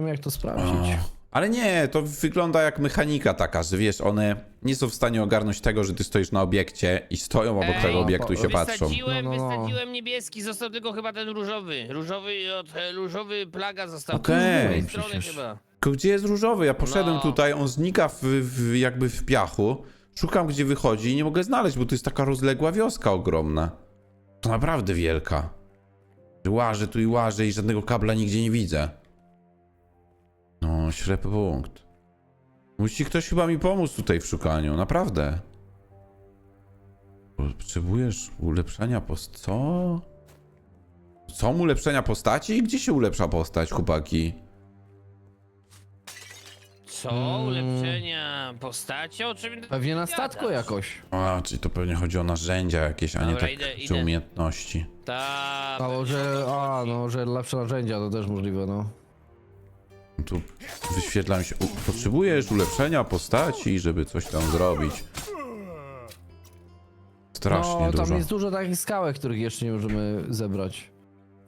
wiem jak to sprawdzić. Ale nie, to wygląda jak mechanika taka, że wiesz, one nie są w stanie ogarnąć tego, że ty stoisz na obiekcie i stoją obok Ej, tego obiektu i się patrzą. Wysadziłem, No, no, no. wysadziłem niebieski, został tylko chyba ten różowy. Różowy od e, różowy plaga został. Okej. Z strony Przecież. chyba. Tylko Gdzie jest różowy? Ja poszedłem No. tutaj, on znika w, w, jakby w piachu. Szukam gdzie wychodzi i nie mogę znaleźć, bo to jest taka rozległa wioska ogromna. To naprawdę wielka. Łażę tu i łażę i żadnego kabla nigdzie nie widzę. No, ślepy punkt. Musi ktoś chyba mi pomóc tutaj w szukaniu, naprawdę. Potrzebujesz ulepszenia post... Co? Są ulepszenia postaci? Gdzie się ulepsza postać, chłopaki? Co? Mm. Ulepszenia postaci? O czym ty Pewnie na gadasz? statku jakoś. A, czyli to pewnie chodzi o narzędzia jakieś, a nie Dobra, tak, idę, czy idę. umiejętności. Tak. Albo że, a no, że lepsze narzędzia to też możliwe, no. Tu wyświetla mi się, u, potrzebujesz ulepszenia postaci, żeby coś tam zrobić. Strasznie no, tam dużo. jest dużo takich skałek, których jeszcze nie możemy zebrać.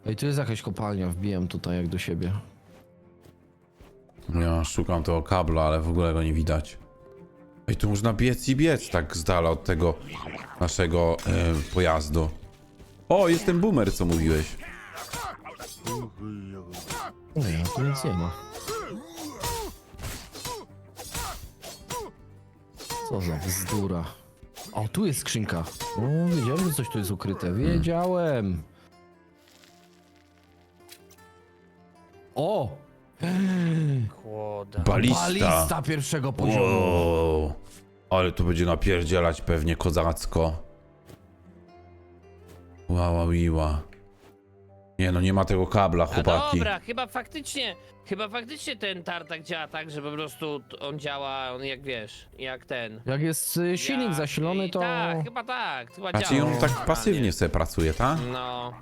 Ej, tu jest jakaś kopalnia, wbijam tutaj jak do siebie. Ja szukam tego kabla, ale w ogóle go nie widać. Ej, tu można biec i biec tak z dala od tego naszego e, pojazdu. O, jest ten boomer, co mówiłeś. Nie, tu nic nie ma. Co za bzdura. O, tu jest skrzynka. O, wiedziałem, że coś tu jest ukryte. Wiedziałem. O! Balista. Balista pierwszego poziomu. Wow. Ale tu będzie napierdzielać pewnie kozacko. Łała wiła. Nie no, nie ma tego kabla, A chłopaki. dobra, chyba faktycznie, chyba faktycznie ten tartak działa tak, że po prostu t- on działa, on jak wiesz, jak ten. Jak jest y, silnik jak- zasilony, i to... Tak, chyba tak, chyba A działa. czyli on tak pasywnie sobie pracuje, tak? No.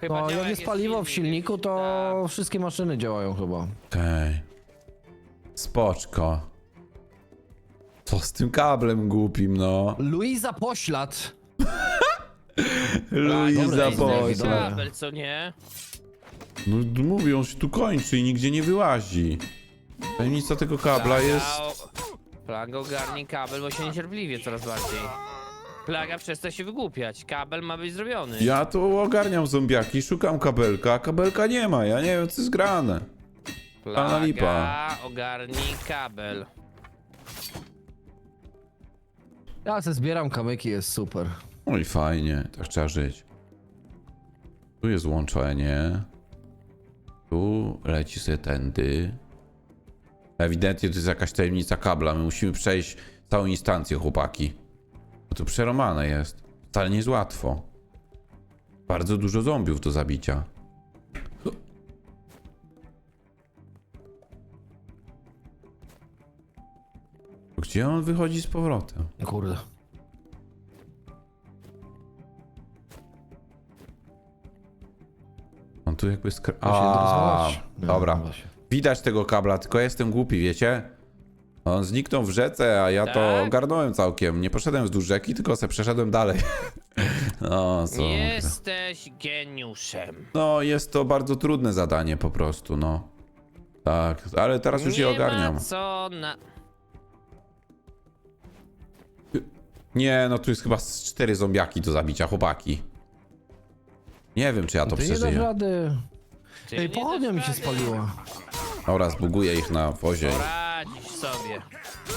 Chyba No, działa, jak jest paliwo w silniku, to Tak. wszystkie maszyny działają chyba. Okej. Spoczko. Co z tym kablem głupim, no? Luiza Poślad. Luiza dobra, To jest kabel, co nie? No d- mówię, on się tu kończy i nigdzie nie wyłazi. Tajemnica tego kabla jest... Plaga ogarnij kabel, bo się niecierpliwie coraz bardziej. Plaga przestań się wygłupiać, kabel ma być zrobiony. Ja tu ogarniam zombiaki, szukam kabelka, a kabelka nie ma, ja nie wiem co jest grane. Pana lipa. Plaga ogarnij kabel. Ja se zbieram kamyki, jest super. Oj, fajnie, tak trzeba żyć. Tu jest łączenie. Tu leci sobie tędy. Ewidentnie to jest jakaś tajemnica kabla. My musimy przejść całą instancję, chłopaki. Bo to przeromane jest. Wcale nie jest łatwo. Bardzo dużo zombiów do zabicia. Gdzie on wychodzi z powrotem? Kurde. Tu jakby skr... A. Nie, dobra. da się. Widać tego kabla, tylko ja jestem głupi, wiecie? On zniknął w rzece, a ja to Tak? ogarnąłem całkiem. Nie poszedłem wzdłuż rzeki, tylko se przeszedłem dalej. No, co? Jesteś geniuszem. No, jest to bardzo trudne zadanie po prostu, no. Tak, ale teraz już je ogarniam. ma co na... Nie, no tu jest chyba z cztery zombiaki do zabicia, chłopaki. Nie wiem, czy ja to Ty nie dasz przeżyję. rady. Ty Ej, nie pochodnia mi się rady. spaliła. Dobra, zbuguję ich na wozie. Poradzisz sobie.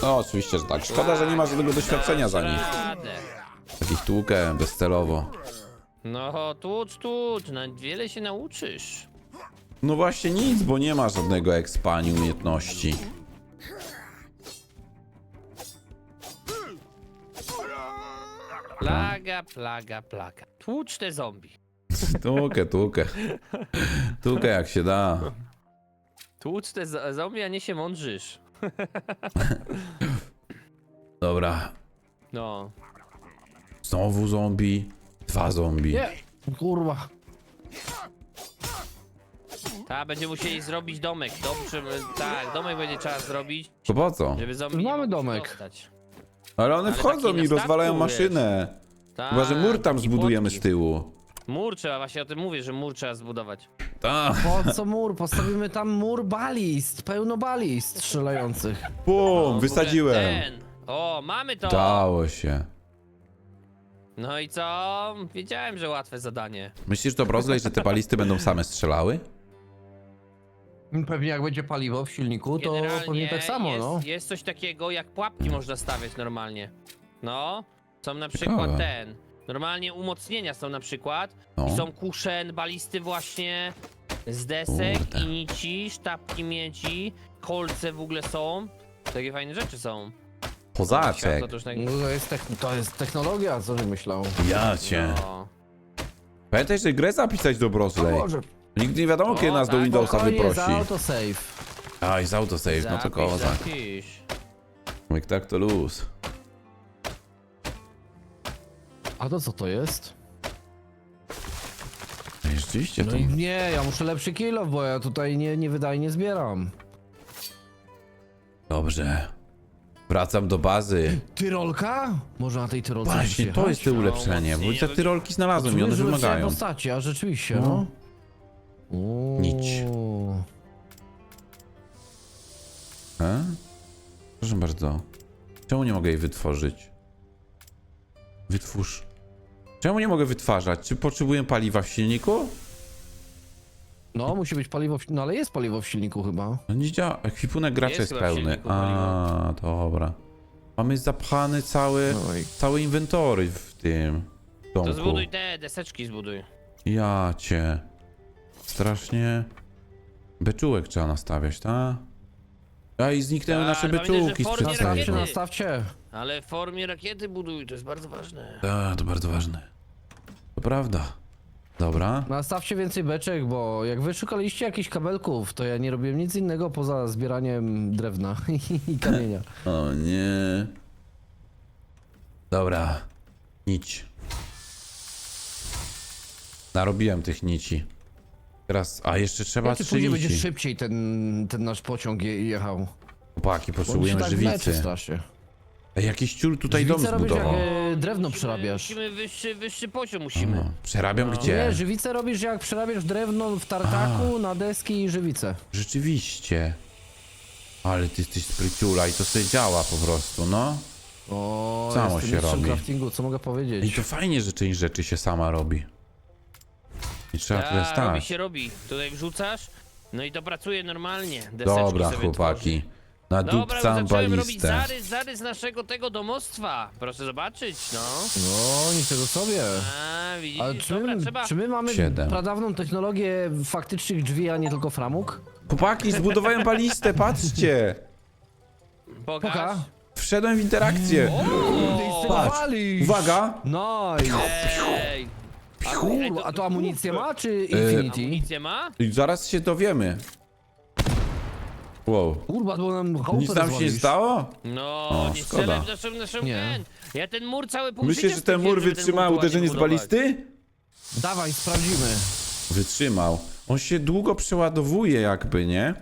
No, oczywiście, że tak. Szkoda, że nie ma żadnego doświadczenia za nich. radę. Takich tłukę bezcelowo. No, tucz, tucz, na wiele się nauczysz. No właśnie nic, bo nie ma żadnego expani umiejętności. Plaga, plaga, plaga. Tłucz te zombie. Tłukę, tłukę. Tłukę jak się da. Tłucz te zo- zombie, a nie się mądrzysz. Dobra. No. Znowu zombie. Dwa zombie. Nie, kurwa. Ta, będziemy musieli zrobić domek. Dobrze, tak, domek będzie trzeba zrobić, To po co? żeby zombie Mamy domek. dostać. Ale one Ale wchodzą taki i rozwalają maszynę. Tak, Chyba, że mur tam i zbudujemy płotki. z tyłu. Mur trzeba, właśnie o tym mówię, że mur trzeba zbudować. Ta. Po co mur? Postawimy tam mur balist, pełno balist strzelających. O, w Bum, ogóle wysadziłem. Ten. O, mamy to! Dało się. No i co? Wiedziałem, że łatwe zadanie. Myślisz to Brozlej, że te balisty będą same strzelały? Pewnie jak będzie paliwo w silniku, to Generalnie pewnie tak samo, jest, no. jest coś takiego, jak pułapki można stawiać normalnie. No, są na przykład Ciekawe. ten. Normalnie umocnienia są na przykład. No. I są kusze, balisty właśnie z desek Kurde. i nici, sztabki miedzi, kolce w ogóle są. Takie fajne rzeczy są. Kozaczek. Światło to już tak... No to jest, techn- to jest technologia, co żeś myślał? Ja cię. No. Pamiętaj, że grę zapisać do Brozley. Może. Nigdy nie wiadomo, kiedy O, nas do tak, Windowsa Spokojnie, wyprosi. za autosave. Aj, z autosave, no to Zapisz, kozak. zapisz. Tak to luz. A to co to jest? Ej, Rzeczywiście No to... i nie, ja muszę lepszy kilo, bo ja tutaj nie, nie wydajnie zbieram. Dobrze. Wracam do bazy. Tyrolka? Może na tej tyrolce Właśnie, to jest te ulepszenie, bo te tyrolki znalazłem i one Czuję, że wymagają. lepsze postaci, a rzeczywiście, No. no. Uuu. Nić. E? Proszę bardzo. Czemu nie mogę jej wytworzyć? Wytwórz. Czemu nie mogę wytwarzać? Czy potrzebuję paliwa w silniku? No, musi być paliwo, w... no ale jest paliwo w silniku chyba. No nie działa. Ekwipunek gracza Jest jest, chyba w pełny. silniku A, dobra. Mamy zapchany cały, No i cały inwentory w tym To domku. zbuduj te deseczki, zbuduj. Ja cię. Strasznie. Beczułek trzeba nastawiać, tak? A i zniknęły Tak, nasze pamiętaj, że beczułki z formie nastawcie, nastawcie. Ale w formie rakiety buduj, to jest bardzo ważne. Tak, to bardzo ważne. To prawda. Dobra. Nastawcie więcej beczek, bo jak wy szukaliście jakichś kabelków, to ja nie robiłem nic innego poza zbieraniem drewna i kamienia. O nie. Dobra. Nić. Narobiłem tych nici. Teraz, a jeszcze trzeba ty trzy później będzie nici. szybciej ten, ten nasz pociąg je, jechał. Chłopaki, Bo on się potrzebujemy tak żywicy. strasznie. Ej, jakiś ciul tutaj dom Żywicę robisz jak zbudował. e, drewno przerabiasz. Musimy wyższy, wyższy poziom, musimy. O, przerabiam No. gdzie? Nie, żywicę robisz jak przerabiasz drewno w tartaku na deski i żywicę. Rzeczywiście. Ale ty jesteś spryciula i to sobie działa po prostu, no. O, Samo jestem się mistrzem robi. craftingu, co mogę I powiedzieć? to fajnie, że część rzeczy się sama robi. Nie trzeba tyle Tak, robi stać. się robi. Tutaj wrzucasz, no i to pracuje normalnie. Deseczki Dobra, sobie chłopaki. Na tworzy. Dobra, zacząłem robić balistę. zarys, zarys naszego tego domostwa. Proszę zobaczyć, no. No, niczego sobie. A, widzisz, Ale czy dobra, my, trzeba... czy my mamy Siedem. pradawną technologię faktycznych drzwi, a nie tylko framug? Chłopaki, zbudowałem balistę, patrzcie! Pokaż. Poka. Wszedłem w interakcję. Patrz. Uwaga! Nice! Ej, Kurwa, a to amunicję ma, czy E, Infinity? amunicję ma? I zaraz się dowiemy. Wow. Kurwa, bo nam chałupę Nic nam się nie rozwalisz. stało? No, O, nie szkoda. strzelaj w naszą, naszą Nie. Ja ten mur cały pół Myślisz, że ten mur spędziłem, żeby wytrzyma mur ładnie uderzenie z balisty? Dawaj, sprawdzimy. Wytrzymał. On się długo przeładowuje jakby, nie?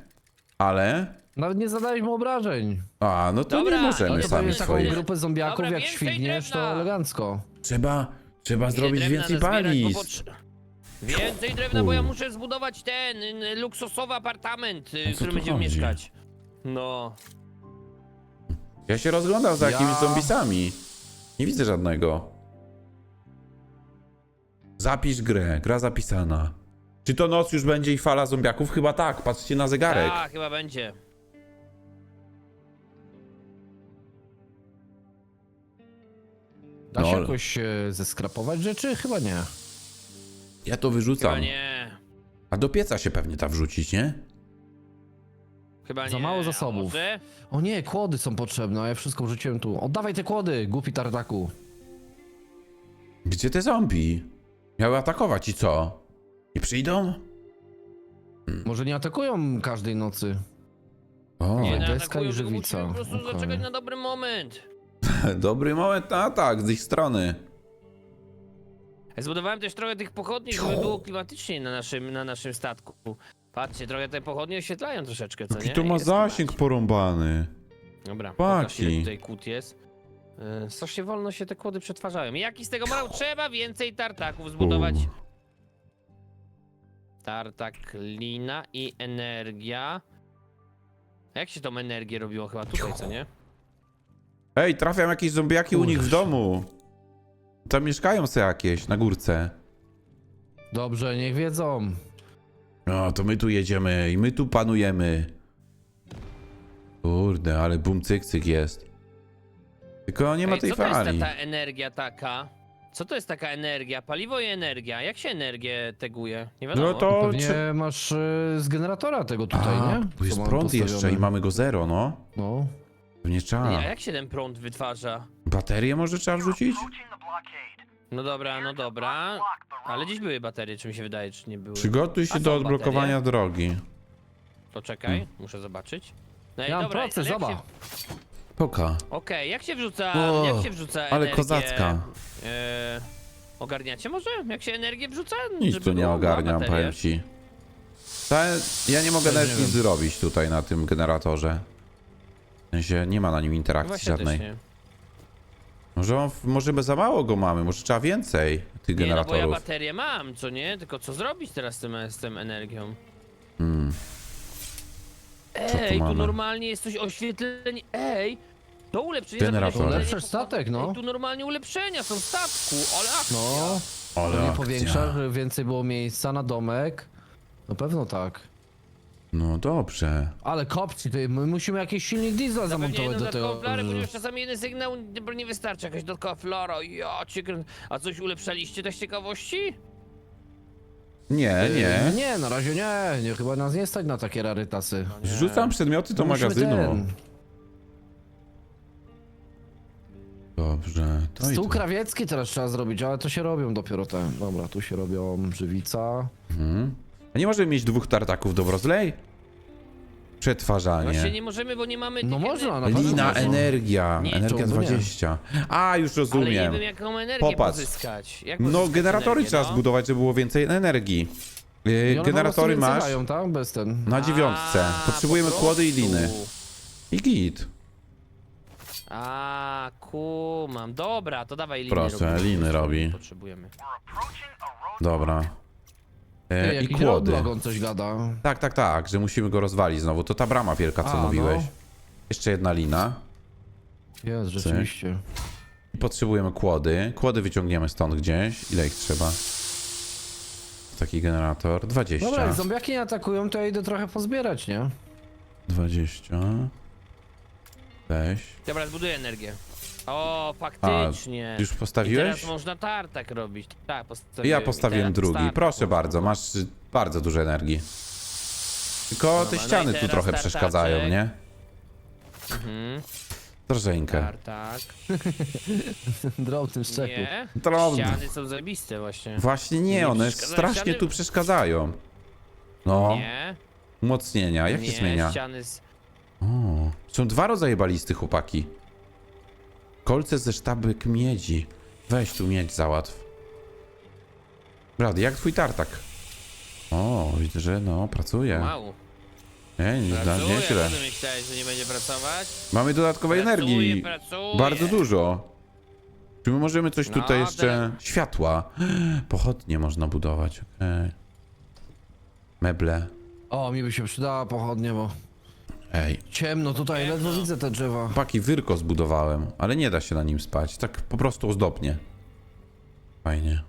Ale... Nawet nie zadałeś mu obrażeń. A, no to Dobra, nie możemy no to sami powiesz taką swoich. grupę zombiaków, Dobra, jak więcej świgniesz, to drewna. elegancko. Trzeba, trzeba zrobić więcej potrze- Więcej drewna, bo ja muszę zbudować ten y, luksusowy apartament, y, co w którym tu będziemy chodzi? mieszkać. No. Ja się rozglądam za Ja- jakimiś zombisami. Nie widzę żadnego. Zapisz grę, gra zapisana. Czy to noc już będzie i fala zombiaków? Chyba tak, patrzcie na zegarek. Tak, chyba będzie. Da się No. jakoś e, zeskrapować rzeczy? Chyba nie. Ja to Chyba wyrzucam. nie. A do pieca się pewnie da wrzucić, nie? Chyba Za nie. mało A zasobów. może? O nie, kłody są potrzebne, a ja wszystko wrzuciłem tu. Oddawaj te kłody, głupi tartaku. Gdzie te zombie? Miały atakować i co? Nie przyjdą? Może nie atakują każdej nocy. O, Nie deska naatakują, i tylko żywica. musimy po prostu Okej. zaczekać na dobry moment. dobry moment na atak z ich strony. Zbudowałem też trochę tych pochodni, żeby było klimatycznie na naszym, na naszym statku. Patrzcie, trochę te pochodnie oświetlają troszeczkę, co Jaki nie? to ma Jest zasięg porąbany. Dobra, pokaż ile tutaj kłód jest. Yy, Strasznie wolno się te kłody przetwarzają. Jaki z tego morał? Trzeba więcej tartaków zbudować. Tartak, lina i energia. A Jak się tą energię robiło chyba tutaj, co nie? Ej, trafiam jakieś zombiaki u nich w domu. Tam mieszkają se jakieś, na górce. Dobrze, niech wiedzą. No, to my tu jedziemy i my tu panujemy. Kurde, ale bum cyk cyk jest. Tylko nie ma Ej, tej co to jest fali. ta, ta energia taka? Co to jest taka energia? Paliwo i energia. Jak się energię teguje? Nie wiadomo. No to... Pewnie czy- masz y, z generatora tego tutaj, A, nie? tu jest Co mam prąd jeszcze postawione. i mamy go zero, no. No. Pewnie A trzeba. jak się ten prąd wytwarza? Baterię może trzeba wrzucić? No dobra, no dobra. Ale gdzieś były baterie, czy mi się wydaje, czy nie były. Przygotuj A się są do odblokowania baterie? drogi. To czekaj, muszę zobaczyć. No i Ja mam dobra, proces, ale jak zobacz. się- Poka. Okej, jak się wrzuca, O, jak się wrzuca ale energię? kozacka. E, ogarniacie może? Jak się energię wrzuca? Nic Żeby tu nie ogarniam, powiem ci. Ta, ja nie mogę nawet nie nic wiem. zrobić tutaj na tym generatorze. W sensie nie ma na nim interakcji Właśnie żadnej. też nie. Może, on, może za mało go mamy, może trzeba więcej tych Nie, no bo ja generatorów. baterię mam, co nie? Tylko co zrobić teraz z tym, z tym energią? Hmm. tu Ej, tu mamy? normalnie jest coś oświetlenie. Ej, to ulepszenie. Generator. zapewne Ulepszasz statek, no. Ej, tu normalnie ulepszenia są w statku, ale akcja. No. Ale Pewnie akcja. powiększasz, żeby więcej było miejsca na domek. Na pewno tak. No dobrze. Ale kopci, to my musimy jakiś silnik diesla zamontować jedną do tego. że- ponieważ czasami jeden sygnał nie- nie wystarczy, jakaś dodatkowa flara, ja cię krę... A coś ulepszaliście z ciekawości? Nie, Yy, nie. Nie, na razie nie. nie. Chyba nas nie stać na takie rarytasy. nie. Zrzucam przedmioty do No musimy magazynu. ten- Dobrze. To i Stół to. krawiecki teraz trzeba zrobić, ale to się robią dopiero te. Dobra, tu się robią żywica. Mhm. A nie możemy mieć dwóch tartaków do rozlej? Właśnie Przetwarzanie. nie możemy, bo nie mamy No tych można, ener- na pewno Lina, można. energia. Nie, energia czemu nie? 20. A, już Ale nie rozumiem. wiem jaką energię Popatrz. pozyskać. Jak No, pozyskać generatory energię, trzeba no? zbudować, żeby było więcej energii. Yy, I one po generatory prostu masz tak? Bez ten. na dziewiątce. A, Potrzebujemy po kłody i prostu. liny. I git. A, kumam. Dobra, to dawaj liny Proszę, robimy. liny robi. Potrzebujemy. Dobra. Ty, E, I jakiś kłody. roadblock on coś gada. Tak, tak, tak, że musimy go rozwalić znowu. To ta brama wielka, co A, mówiłeś. no. Jeszcze jedna lina. Jest, rzeczywiście. I potrzebujemy kłody. Kłody wyciągniemy stąd gdzieś. Ile ich trzeba? Taki generator. 20. Dobra, jak zombiaki nie atakują, to ja idę trochę pozbierać, nie? 20. Weź. Dobra, zbuduję energię. O, faktycznie. Już I postawiłeś? teraz można tartak robić. Tak, postawiłem. Ja I postawiłem teraz drugi. Proszę można bardzo, masz y, bardzo dużo energii. Tylko te Dobra, no i ściany tu teraz trochę tartaczek. przeszkadzają, nie? Mhm, Troszeczkę. tartak. Drobnym szczeku. Nie, Drobny. ściany są zabiste właśnie. Właśnie nie, Nie one przeszkadzają strasznie ściany? tu przeszkadzają. No, Nie, umocnienia. Jak nie, się zmienia? ściany z... O, są dwa rodzaje balisty, chłopaki. Kolce ze sztabek miedzi. Weź tu miedź załatw. Brady, jak twój tartak? O, widzę, że no, pracuje. Wow. Nie, nie, Pracuje, nieźle. co ty myślałeś, że nie będzie pracować? Mamy dodatkowej energii. pracuje. Bardzo dużo. Czy my możemy coś No, tutaj jeszcze... Światła. Pochodnie można budować, okej. Meble. O, mi by się przydała pochodnie, bo Ej, ciemno tutaj, ledwo widzę te drzewa. chłopaki, wyrko zbudowałem, ale nie da się na nim spać. Tak po prostu ozdobnie. Fajnie.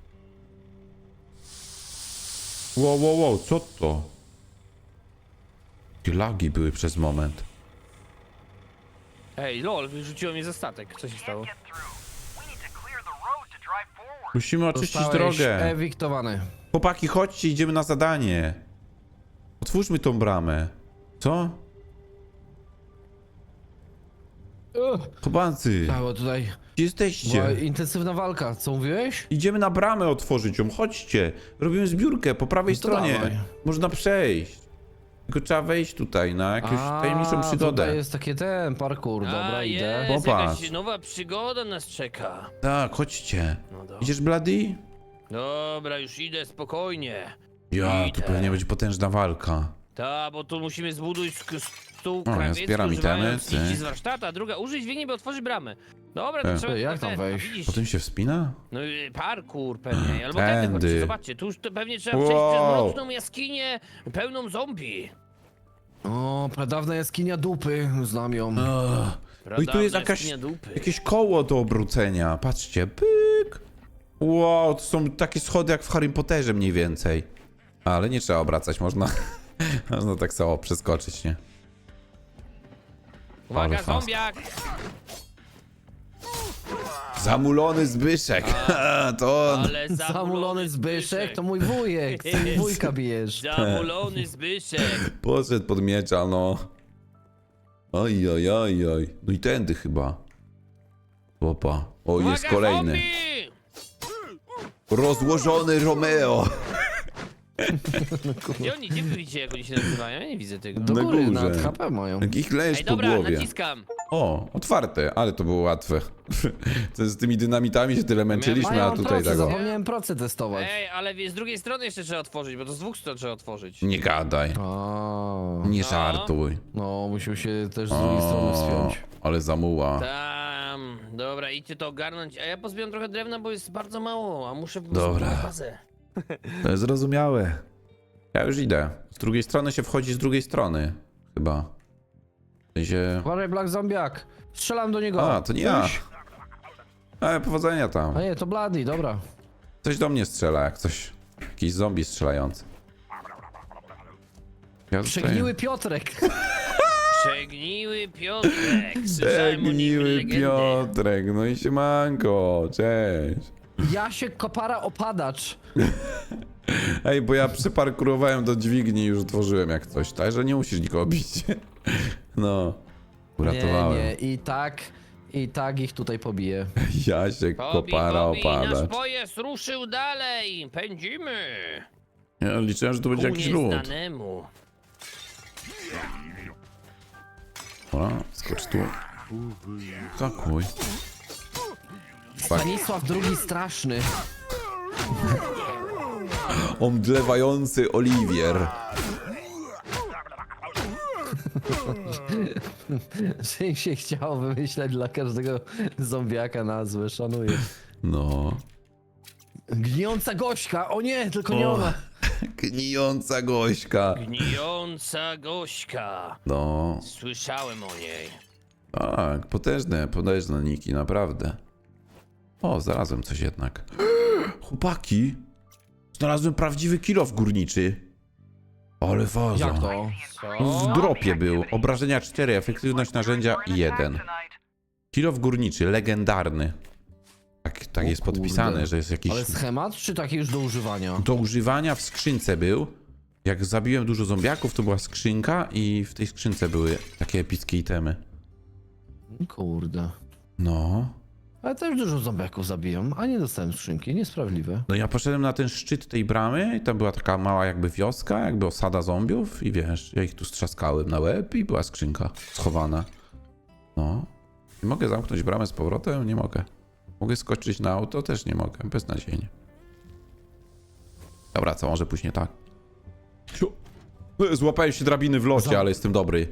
Wow, wow, wow, co to? Jakie lagi były przez moment. Ej, lol, wyrzuciło mnie ze statek. Co się stało? Musimy oczyścić Zostałeś drogę. ewiktowany. Chłopaki, chodźcie, idziemy na zadanie. Otwórzmy tą bramę. Co? A, bo tutaj gdzie była jesteście? intensywna walka. Co mówiłeś? Idziemy na bramę otworzyć ją, chodźcie. Robimy zbiórkę po prawej No to stronie. dawaj. Można przejść. Tylko trzeba wejść tutaj na jakąś A, tajemniczą przygodę. Tutaj jest takie ten parkour, dobra, A, idę. jest, Popatrz. jakaś nowa przygoda nas czeka. Tak, chodźcie. No dobra. Idziesz, Bloody? Dobra, już idę, spokojnie. Ja, tu Idę. pewnie będzie potężna walka. Ta, bo tu musimy zbudować sk- stół ja krawiecki zbieram używając itemy, liści ty. z warsztatu, a druga użyć dźwigni, by otworzyć bramę. Dobra, to E. trzeba... Ty, jak tam ten, wejść? Widzisz, Po tym się wspina? no y, parkour pewnie, albo Tędy. tędy chodźcie, zobaczcie, tu już to pewnie trzeba przejść Wow. przez mroczną jaskinię pełną zombie. O, pradawna jaskinia dupy, znam ją. No i tu jest Pradawna jakaś, jaskinia dupy. jakieś koło do obrócenia. Patrzcie, pyk. Wow, to są takie schody jak w Harry Potterze mniej więcej. Ale nie trzeba obracać, można, można tak samo przeskoczyć, nie? Uwaga, zombiak! Zamulony Zbyszek, to on. Ale Zamulony Zbyszek, to mój wujek, ty mi wujka bijesz. Zamulony Zbyszek. Poszedł pod miecza, no. Oj, oj, oj, oj. No i tędy chyba. Opa. O, jest Uwaga, kolejny. Zombie! Rozłożony Romeo. Gdzie oni, gdzie wy widzicie, jak oni się nazywają? Ja nie widzę tego. Do Na góry, górze. nad HP mają. Ich lejesz Ej, po dobra, głowie. naciskam. O, otwarte, ale to było łatwe. To z tymi dynamitami się tyle męczyliśmy, Mają a tutaj proce, tego. zapomniałem proce testować. Ej, ale wie- z drugiej strony jeszcze trzeba otworzyć, bo to z dwóch stron trzeba otworzyć. Nie gadaj. A, Nie No. żartuj. no, musimy się też z drugiej strony O, wspiąć. ale zamuła. Tam, dobra, idźcie to ogarnąć. A ja pozbieram trochę drewna, bo jest bardzo mało, a muszę Dobra. bazę. To jest zrozumiałe. Ja już idę. Z drugiej strony się wchodzi z drugiej strony. Chyba. W sensie... Uważaj, Black Zombiak. Strzelam do niego. A, to nie ja. Coś? E, powodzenia tam. A nie, to Bloody, dobra. Coś do mnie strzela, jak coś. Jakiś zombie strzelający. Ja tutaj- Przegniły Piotrek. Przegniły Piotrek. Słyszałem o nim Przegniły. Piotrek, no i siemanko, cześć. Jasiek Kopara Opadacz. Ej, bo ja przyparkurowałem do dźwigni i już otworzyłem jak coś, także nie musisz nikogo bić. No, uratowałem. Nie, nie, i tak, i tak ich tutaj pobiję. Jasiek, Pobi, kopara, pobi, nasz opadacz. pojazd ruszył dalej. Pędzimy. Ja liczyłem, że tu będzie Ku jakiś lód. nieznanemu. Dobra, skocz tu. Skakuj. Stanisław II Straszny. Omdlewający Oliwier. Że się chciało wymyśleć dla każdego zombiaka nazwę, szanuję. No. Gnijąca gośka, o nie, tylko nie O. ona. Gnijąca gośka. Gnijąca gośka. No. Słyszałem o niej. Tak, potężne, potężne niki, naprawdę. O, znalazłem coś jednak. Chłopaki! Znalazłem prawdziwy kilof górniczy. Ale faza. Jak to? W dropie był. Obrażenia 4, efektywność narzędzia 1. Kilof górniczy, legendarny. Tak, tak O jest kurde. podpisane, że jest jakiś Ale schemat, czy taki już do używania? do używania w skrzynce był. Jak zabiłem dużo zombiaków, to była skrzynka i w tej skrzynce były takie epickie itemy. Kurde. No. Ale też dużo zombiaków zabijam, a nie dostałem skrzynki, niesprawiedliwe. No ja poszedłem na ten szczyt tej bramy i tam była taka mała jakby wioska, jakby osada zombiów i wiesz, ja ich tu strzaskałem na łeb i była skrzynka schowana. No. Nie mogę zamknąć bramę z powrotem? Nie mogę. Mogę skoczyć na auto? Też nie mogę. Beznadziejnie. Dobra, co może później tak. Siu. Złapałem się drabiny w locie, Za- ale jestem dobry.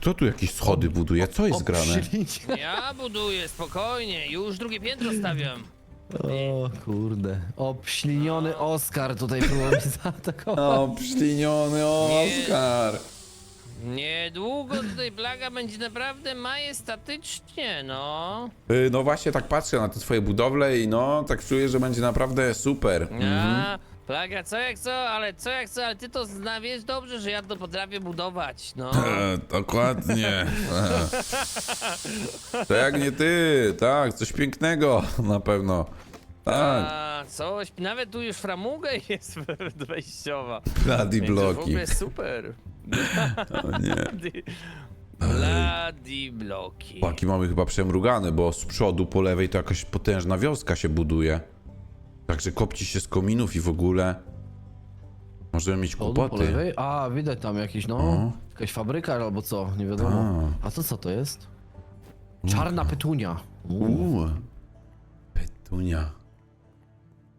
Kto tu jakieś schody buduje? Co jest grane? Ja buduję, spokojnie. Już drugie piętro stawiam. O kurde. Obśliniony Oskar tutaj próbował mnie zaatakować. O, pszliniony Oskar! Niedługo tutaj plaga będzie naprawdę majestatycznie, no. Y, No właśnie tak patrzę na te twoje budowle i no, tak czuję, że będzie naprawdę super. Mhm. A, plaga co jak co, ale co jak co, ale ty to zna, wiesz dobrze, że ja to potrafię budować, no. E, dokładnie. E. To jak nie ty, tak, coś pięknego na pewno. Tak, A, coś, nawet tu już framuga jest wejściowa. bloody Więc w bloki. ogóle super. O nie. Bloody, bloody bloki. Paki mamy chyba przemrugane, bo z przodu po lewej to jakaś potężna wioska się buduje. Także kopci się z kominów i w ogóle. Możemy mieć Od po kłopoty. lewej? A, widać tam jakiś, no, O. jakaś fabryka albo co, nie wiadomo. A to co to jest? Czarna petunia. Uuu. Uuu. Petunia.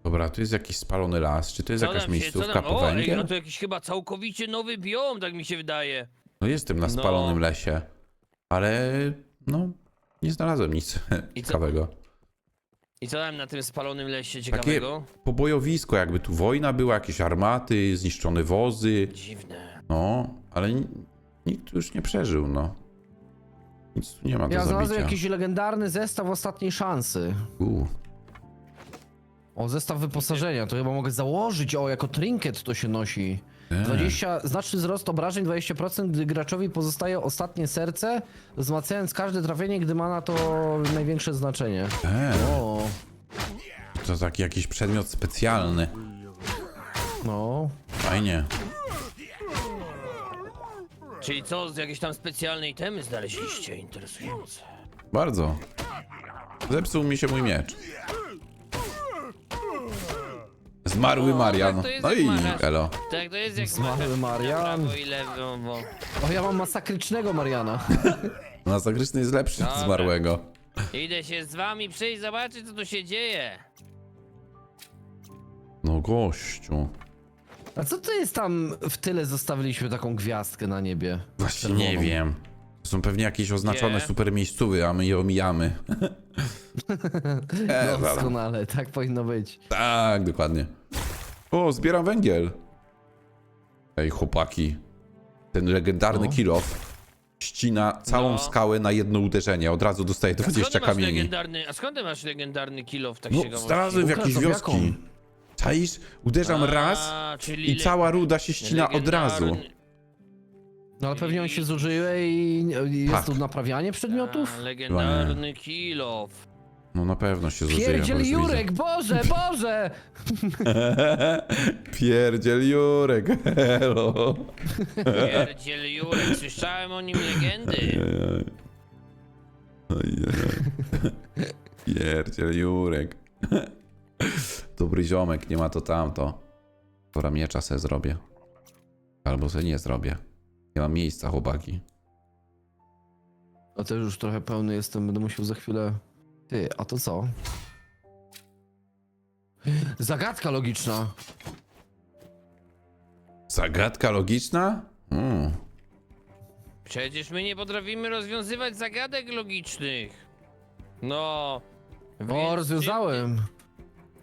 Dobra, tu jest jakiś spalony las. Czy to jest Co jakaś miejscówka po O, ej, węgiel? no to jakiś chyba całkowicie nowy biom, tak mi się wydaje. No jestem na No. spalonym lesie, ale no nie znalazłem nic I co? ciekawego. I co tam na tym spalonym lesie Takie ciekawego? pobojowisko, jakby tu wojna była, jakieś armaty, zniszczone wozy. Dziwne. No, ale ni- nikt tu już nie przeżył, no. Nic tu nie ma do Ja znalazłem zabicia. jakiś legendarny zestaw ostatniej szansy. U, O, zestaw wyposażenia, to chyba mogę założyć, o, jako trinket to się nosi. E, 20, znaczny wzrost obrażeń 20%, gdy graczowi pozostaje ostatnie serce, wzmacniając każde trafienie, gdy ma na to największe znaczenie. e, O, to taki jakiś przedmiot specjalny. no. Fajnie. Czyli co, z jakieś tam specjalnej temy znaleźliście? Interesujące. Bardzo. Zepsuł mi się mój miecz. Zmarły O, Marian. tak to jest No jak i elo. Tak, to jest jak Zmarły machasz Marian. Na prawo i lewo, bo... O, ja mam masakrycznego Mariana. Zagryczny jest lepszy od Dobra. zmarłego. Idę się z wami przyjść zobaczyć, co tu się dzieje. No gościu. A co to jest tam w tyle zostawiliśmy taką gwiazdkę na niebie? Właśnie nie Czerwoną. wiem. To są pewnie jakieś oznaczone Nie. super miejscówy, a my je omijamy. e, dobra. Doskonale, tak powinno być. tak, dokładnie. O, zbieram węgiel. Ej, chłopaki. Ten legendarny No. kilof ścina całą No. skałę na jedno uderzenie. Od razu dostaje A skąd 20 ty masz kamieni. legendarny, a skąd ty masz legendarny kill w tak No, się znalazłem w jakiejś wioski. jaką? Czaisz? Uderzam raz czyli i cała ruda się ścina od razu. No ale pewnie on się zużyje i i jest Tak. tu naprawianie przedmiotów? A, legendarny kill off. No na pewno się zużyje. Pierdziel bo już Jurek, Boże, Boże! widzę. Pierdziel Jurek, hello. Pierdziel Jurek, słyszałem o nim legendy. Ojej. Pierdziel Jurek. Dobry ziomek, nie ma to tamto. Pora miecza se zrobię. Albo se nie zrobię. Nie mam miejsca, chłopaki. A też już trochę pełny jestem, będę musiał za chwilę... Ty, a to co? Zagadka logiczna. Zagadka logiczna? Mm. Przecież my nie potrafimy rozwiązywać zagadek logicznych. No. O, więc rozwiązałem.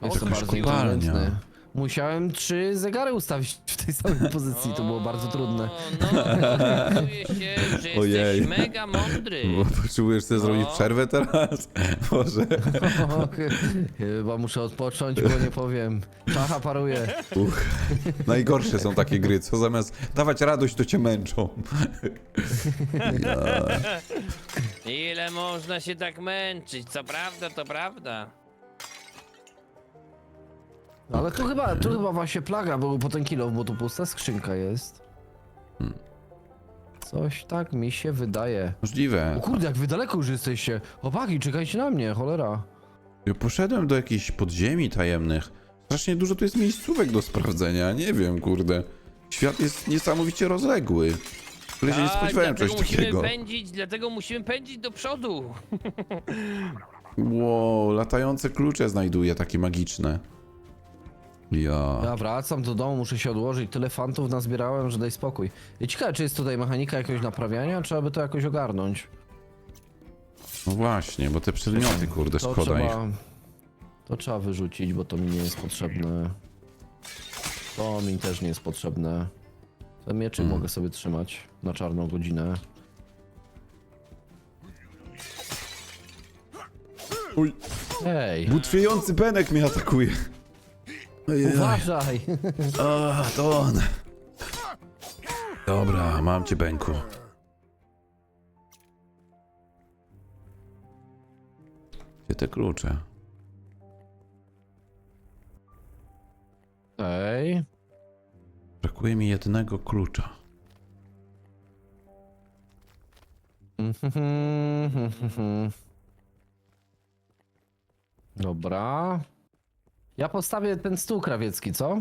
O, Jestem to bardzo kopalnia. inteligentny. Musiałem trzy zegary ustawić w tej samej pozycji, to było bardzo trudne. No, okazuje się, że Ojej. jesteś mega mądry. Bo potrzebujesz sobie zrobić No. przerwę teraz? Może. Chyba muszę odpocząć, bo nie powiem. Czacha paruje. Uch. Najgorsze są takie gry, co zamiast dawać radość, to cię męczą. Ile można się tak męczyć? Co prawda, to prawda. Ale tu chyba, tu chyba właśnie plaga, bo po ten kilo, bo tu pusta skrzynka jest. Coś tak mi się wydaje. Możliwe. O kurde, jak wy daleko już jesteście. Chłopaki, czekajcie na mnie, cholera. Ja poszedłem do jakichś podziemi tajemnych. Strasznie dużo tu jest miejscówek do sprawdzenia, nie wiem, kurde. Świat jest niesamowicie rozległy. W ogóle się nie Tak, spodziewałem dlatego czegoś musimy takiego. pędzić, dlatego musimy pędzić do przodu. Wow, latające klucze znajduję, takie magiczne. Ja. Ja wracam do domu, muszę się odłożyć. Tyle fantów nazbierałem, że daj spokój. I ciekawe, czy jest tutaj mechanika jakiegoś naprawiania? Trzeba by to jakoś ogarnąć. No właśnie, bo te przedmioty, kurde, To szkoda ich. trzeba... To trzeba wyrzucić, bo to mi nie jest potrzebne. To mi też nie jest potrzebne. Ten mieczyk Hmm. mogę sobie trzymać na czarną godzinę. Uj, Hej, butwiejący benek mnie atakuje. Uważaj! A, to on. Dobra, mam cię, Benku. Gdzie te klucze? Hej. Brakuje mi jednego klucza. Dobra. Ja postawię ten stół krawiecki, co?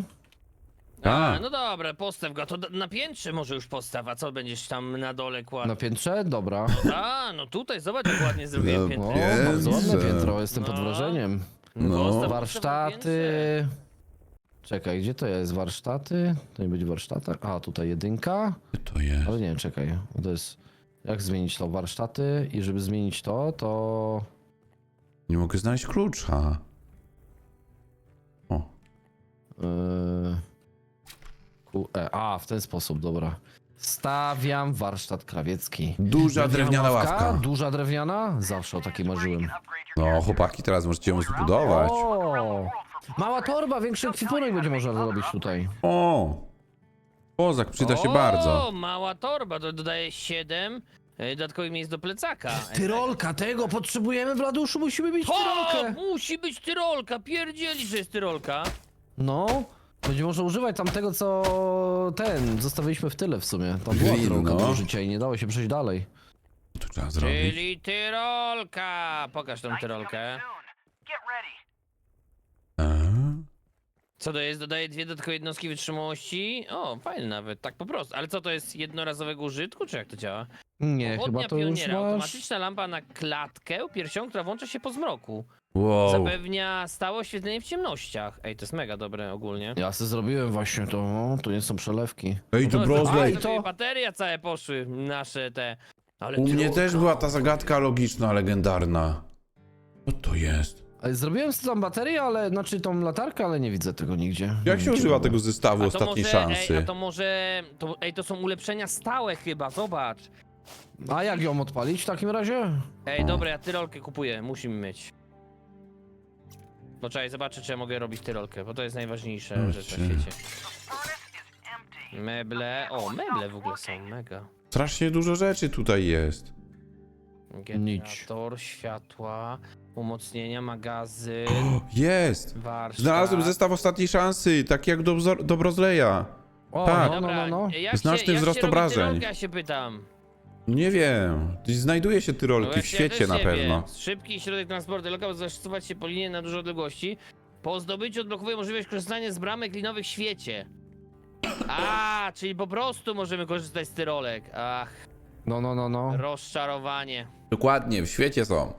A, A. no dobra, postaw go. To d- na piętrze może już postaw, a co będziesz tam na dole kładł? Na piętrze? Dobra. A, no tutaj, zobacz jak ładnie zrobiłem No, O, piętro. Piętrze. bardzo ładne piętro, jestem pod No. wrażeniem. No. Postaw Warsztaty. Czekaj, gdzie to jest? Warsztaty? To nie będzie warsztata? A, tutaj jedynka. Gdzie to jest? Ale nie, czekaj. To jest. Jak zmienić to? Warsztaty. I żeby zmienić to, to. Nie mogę znaleźć klucza. O. QE. A, w ten sposób, dobra. Stawiam warsztat krawiecki. duża drewniana ławka. Duża drewniana? Zawsze o takiej marzyłem. No, chłopaki, teraz możecie ją zbudować. O! Mała torba, większy ekwipunek będzie można zrobić tutaj. O! Kozak przyda się o, bardzo. mała torba, to dodaje 7 dodatkowych miejsc do plecaka. Tyrolka, tego potrzebujemy w laduszu, musimy mieć O, tyrolkę. musi być tyrolka, pierdzieli, że jest tyrolka. No, będzie można używać tamtego, co ten, zostawiliśmy w tyle w sumie. Tam była Grill, tyrolka no. do użycia i nie dało się przejść dalej. Co tu trzeba zrobić? Czyli tyrolka. Pokaż tą tyrolkę. A? Co to jest? Dodaje dwie dodatkowe jednostki wytrzymałości. O, fajne nawet, tak po prostu. Ale co to jest jednorazowego użytku, czy jak to działa? Nie, Pochodnia chyba to już pioniera, masz... automatyczna lampa na klatkę piersią, która włącza się po zmroku. Wow. Zapewnia stałe oświetlenie w ciemnościach. Ej, to jest mega dobre ogólnie. Ja sobie zrobiłem właśnie to, no, to nie są przelewki. Ej, to No, i to bateria całe poszły, nasze te. Ale U mnie też była ta zagadka logiczna, legendarna. Co to jest? Ale zrobiłem sobie tam baterię, ale, znaczy tą latarkę, ale nie widzę tego nigdzie. Jak się używa tego zestawu A to ostatniej może, Ej, szansy? a to może. To, ej, to są ulepszenia stałe chyba, zobacz. A jak ją odpalić w takim razie? Ej, dobra, ja tyrolkę kupuję, musimy mieć. No czekaj, zobaczę czy ja mogę robić tyrolkę, bo to jest najważniejsza Chodźcie. rzecz na świecie. Meble, o meble w ogóle są, mega. Strasznie dużo rzeczy tutaj jest. Generator, światła, umocnienia, magazyn, O, jest! warsztat. Znalazłem zestaw ostatniej szansy, taki jak do, Bzor- do Brozleya. O, Tak. no, no, no, no. się, jak wzrost się robi obrażeń. Tyrolkę, ja się pytam. Nie wiem, gdzieś znajduje się tyrolki w No właśnie, ja świecie też na nie pewno. Wiem. Szybki środek transportu lokal zasuwać się po linii na duże odległości. Po zdobyciu odblokowuje możliwość korzystania z bramek linowych w świecie. A, czyli po prostu możemy korzystać z tyrolek. Ach, No, no, no, no. rozczarowanie. Dokładnie, w świecie są.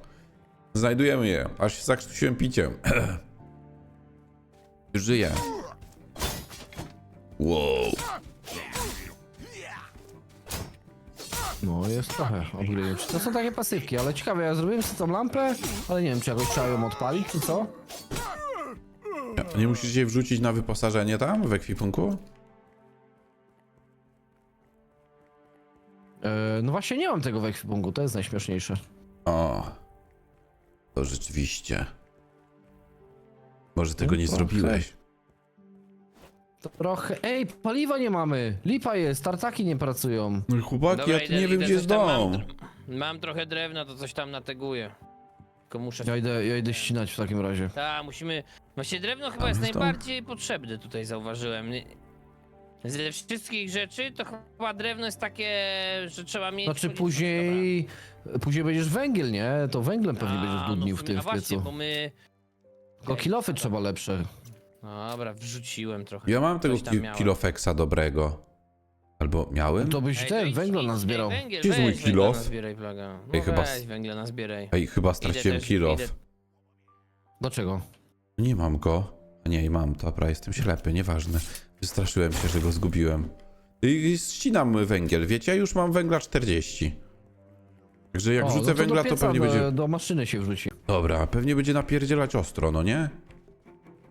Znajdujemy je, aż się zakrztusiłem piciem. Już żyję. Wow. No, jest trochę upgrade. To są takie pasywki, ale ciekawe, ja zrobiłem sobie tą lampę, ale nie wiem, czy jakoś trzeba ją odpalić, czy co? Nie musisz się wrzucić na wyposażenie tam, w ekwipunku? E, no właśnie nie mam tego w ekwipunku, to jest najśmieszniejsze. O. To rzeczywiście. Może tego No nie trochę. zrobiłeś. Trochę... Ej, paliwa nie mamy! Lipa jest, tartaki nie pracują. No i chłopaki, ja tu nie wiem, gdzie jest coś tam dom. Mam, mam trochę drewna, to coś tam nateguję. Tylko muszę... Ja idę, ja idę ścinać w takim razie. Tak, musimy... Właśnie drewno chyba A jest jest to? najbardziej potrzebne tutaj, zauważyłem. Nie- Ze wszystkich rzeczy to chyba drewno jest takie, że trzeba mieć... Znaczy chodzić- później... Później będziesz węgiel, nie? To węglem pewnie A, będziesz no dudnił w sumie- tym a w właśnie, piecu. bo my... Tylko kilofy trzeba lepsze. Dobra, wrzuciłem trochę. Ja mam tego Coś tam ki miałem. kilofeksa dobrego. Albo miałem? To byś Ej, ten idź, węgla idź, nazbierał. Ej, węgiel, Gdzie jest mój węgla kilof? nazbieraj, plaga. No Ej, chyba weź s- węgla nazbieraj. Ej, chyba straciłem też, kilof. idę. Dlaczego? Nie mam go. A nie, mam, dobra, jestem ślepy, nieważne. Wystraszyłem się, że go zgubiłem. I ścinam węgiel, wiecie, ja już mam węgla 40. Także jak O, wrzucę no to węgla, do to pieca, pewnie do, będzie... Do maszyny się wrzuci. Dobra, pewnie będzie napierdzielać ostro, no nie?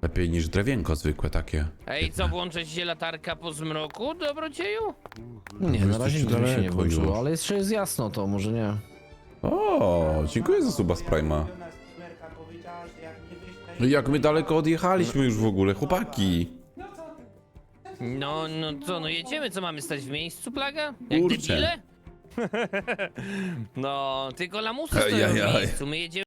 Lepiej niż drewienko zwykłe takie. Ej, co, włączyć się latarka po zmroku, dobrocieju? Nie, No na razie nigdy mi się nie daleko włączyło, ale jeszcze jest jasno, to może nie. O, dziękuję za suba z Prima. No jak my daleko odjechaliśmy już w ogóle, chłopaki. No, no co, no jedziemy, co mamy stać w miejscu, plaga? Jak Kurczę. debile? no, tylko lamusy stoją w Ajajaj. miejscu, my jedziemy